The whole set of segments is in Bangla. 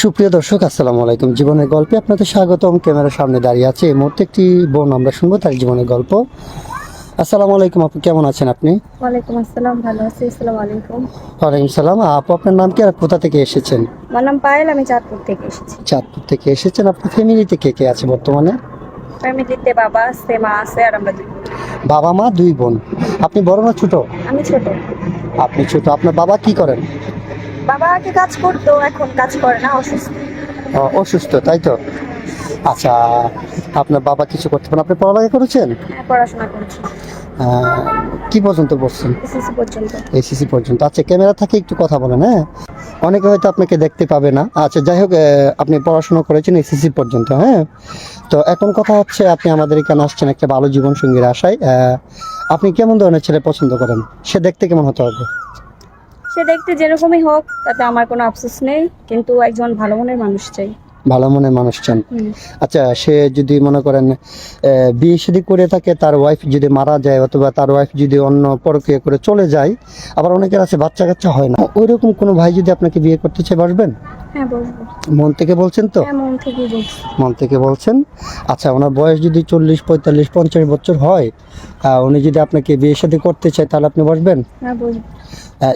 সুপ্রিয় দর্শক আসসালামু আলাইকুম। জীবনের গল্পে আপনাদের স্বাগতম। ক্যামেরার সামনে দাঁড়িয়ে আছে এই মুহূর্তে একটি বোন আমরা শুনব তার জীবনের গল্প। আসসালামু আলাইকুম আপু কেমন আছেন আপনি? ওয়ালাইকুম আসসালাম ভালো আছি আসসালামু আলাইকুম। ওয়ালাইকুম সালাম। আপু আপনার নাম কি আর কোথা থেকে এসেছেন? আমার নাম পায়েল আমি চাঁদপুর থেকে এসেছি। চাঁদপুর থেকে এসেছেন। আপনার ফ্যামিলিতে কে কে আছে বর্তমানে? ফ্যামিলিতে বাবা আছে মা আছে আর আমরা দুই বোন। বাবা মা দুই বোন। আপনি বড় না ছোট? আমি ছোট। আপনি ছোট। আপনার বাবা কি করেন? বাবা আগে কাজ করতো এখন কাজ করে না অসুস্থ। অসুস্থ তাই তো? আচ্ছা আপনার বাবা কিছু করতে পারেন? আপনি পড়ালেখা করেছেন? হ্যাঁ, পড়াশোনা করছি। কি পর্যন্ত পড়ছেন? এসিসি পর্যন্ত। আচ্ছা ক্যামেরা থেকে একটু কথা বলেন হ্যাঁ? অনেকে হয়তো আপনাকে দেখতে পাবে না। আচ্ছা যাই হোক আপনি পড়াশোনা করেছেন এসিসি পর্যন্ত হ্যাঁ? তো এখন কথা হচ্ছে আপনি আমাদের এখানে আসছেন একটা ভালো জীবন সঙ্গীর আশায় আপনি কেমন ধরনের ছেলে পছন্দ করেন? সে দেখতে কেমন হতে হবে? সে দেখতে যেরকমই হোক তাতে আমার কোনো আফসোস নেই কিন্তু একজন ভালো মনের মানুষ চাই। ভালো মনের মানুষ চান। আচ্ছা সে যদি মনে করেন বিয়ে শাদী করে থাকে তার ওয়াইফ যদি মারা যায় অথবা তার ওয়াইফ যদি অন্য পরক্রিয়া করে চলে যায় আবার অনেকের আছে বাচ্চা কাচ্চা হয় না ওইরকম কোনো ভাই যদি আপনাকে বিয়ে করতে চায় বসবেন? হ্যাঁ বলব। মন থেকে বলছেন তো? হ্যাঁ মন বলছি। মন থেকে বলছেন? আচ্ছা ওনার বয়স যদি চল্লিশ পঁয়তাল্লিশ পঞ্চাশ বছর হয় উনি যদি আপনাকে বিয়ে শাদী করতে চায় তাহলে আপনি বসবেন? হ্যাঁ বলব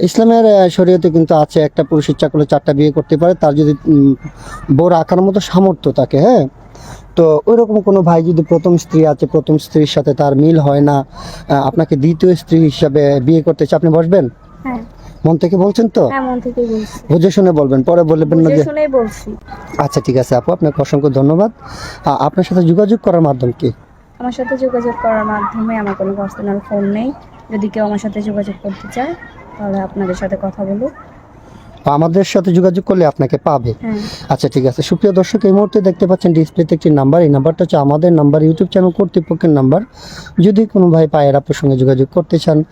ইসলামের শরীয়তে কিন্তু আছে একটা পুরুষ ইচ্ছা করলে চারটা বিয়ে করতে পারে তার যদি বউ রাখার মতো সামর্থ্য থাকে হ্যাঁ? তো ওইরকম কোনো ভাই যদি প্রথম স্ত্রী আছে প্রথম স্ত্রীর সাথে তার মিল হয় না আপনাকে দ্বিতীয় স্ত্রী হিসাবে বিয়ে করতে চায় আপনি বসবেন? হ্যাঁ। মন থেকে বলছেন তো? হ্যাঁ মন বলছি। বুঝে শুনে বলবেন পরে বলবেন না যে শুনেই বলছি। আচ্ছা ঠিক আছে আপু আপনাকে অসংখ্য ধন্যবাদ। আপনার সাথে যোগাযোগ করার মাধ্যম কি? আমার সাথে যোগাযোগ করার মাধ্যমে আমার কোনো পার্সোনাল ফোন নেই। যদি কেউ আমার সাথে যোগাযোগ করতে চায় তাহলে আপনাদের সাথে কথা বলুক। আমাদের সাথে যোগাযোগ করলে আপনাকে পাবে। হ্যাঁ। আচ্ছা ঠিক আছে। সুপ্রিয় দর্শক এই মুহূর্তে দেখতে পাচ্ছেন ডিসপ্লেতে একটি নাম্বার। এই নাম্বারটা হচ্ছে আমাদের নাম্বার ইউটিউব চ্যানেল কর্তৃপক্ষের নাম্বার। যদি কোনো ভাই পায়ের আপনার সঙ্গে যোগাযোগ করতে চান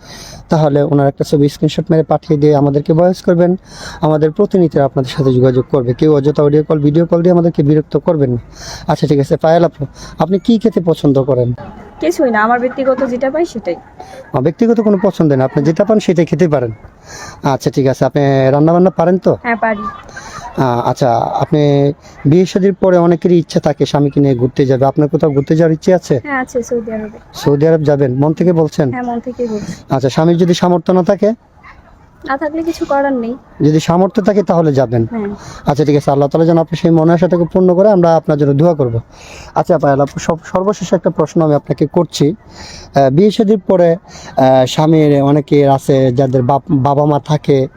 তাহলে ওনার একটা ছবি স্ক্রিনশট মেরে পাঠিয়ে দিয়ে আমাদেরকে বয়স করবেন। আমাদের প্রতিনিধিরা আপনাদের সাথে যোগাযোগ করবে। কেউ অযথা অডিও কল ভিডিও কল দিয়ে আমাদেরকে বিরক্ত করবেন না। আচ্ছা ঠিক আছে। পায়েল আপু আপনি কি খেতে পছন্দ করেন? কিছুই না আমার ব্যক্তিগত যেটা পাই সেটাই। ব্যক্তিগত কোনো পছন্দ না আপনি যেটা পান সেটাই খেতে পারেন। আচ্ছা ঠিক আছে আপনি রান্না বান্না পারেন তো? হ্যাঁ পারি। আচ্ছা আপনি বিয়ে শাদীর পরে অনেকেরই ইচ্ছা থাকে স্বামীকে নিয়ে ঘুরতে যাবে। আপনার কোথাও ঘুরতে যাওয়ার ইচ্ছে আছে? হ্যাঁ আছে সৌদি আরবে। সৌদি আরব যাবেন মন থেকে বলছেন? হ্যাঁ মন থেকে বলছি। আচ্ছা স্বামীর যদি সামর্থ্য না থাকে? না থাকলে কিছু করার নেই। যদি সামর্থ্য থাকে তাহলে যাবেন। হ্যাঁ। আচ্ছা ঠিক আছে আল্লাহ তালা যেন আপনি সেই মনের আশাটাকে পূর্ণ করে আমরা আপনার জন্য দোয়া করব। আচ্ছা পায়েল সব সর্বশেষ একটা প্রশ্ন আমি আপনাকে করছি। বিয়ে শাদীর পরে স্বামীর অনেকের আছে যাদের বাপ- বাবা মা থাকে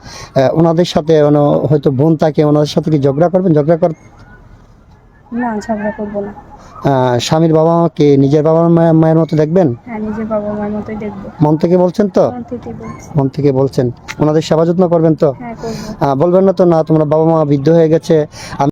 ওনাদের সাথে হয়তো বোন থাকে ওনাদের সাথে কি ঝগড়া করবেন? ঝগড়া কর না ঝগড়া করব না। স্বামীর বাবা মাকে নিজের বাবা মা- মায়ের মতো দেখবেন? হ্যাঁ মন থেকে বলছেন তো? মন থেকে বলছেন। ওনাদের সেবা যত্ন করবেন তো? হ্যাঁ বলবেন না তো না তোমরা বাবা মা বৃদ্ধ হয়ে গেছে।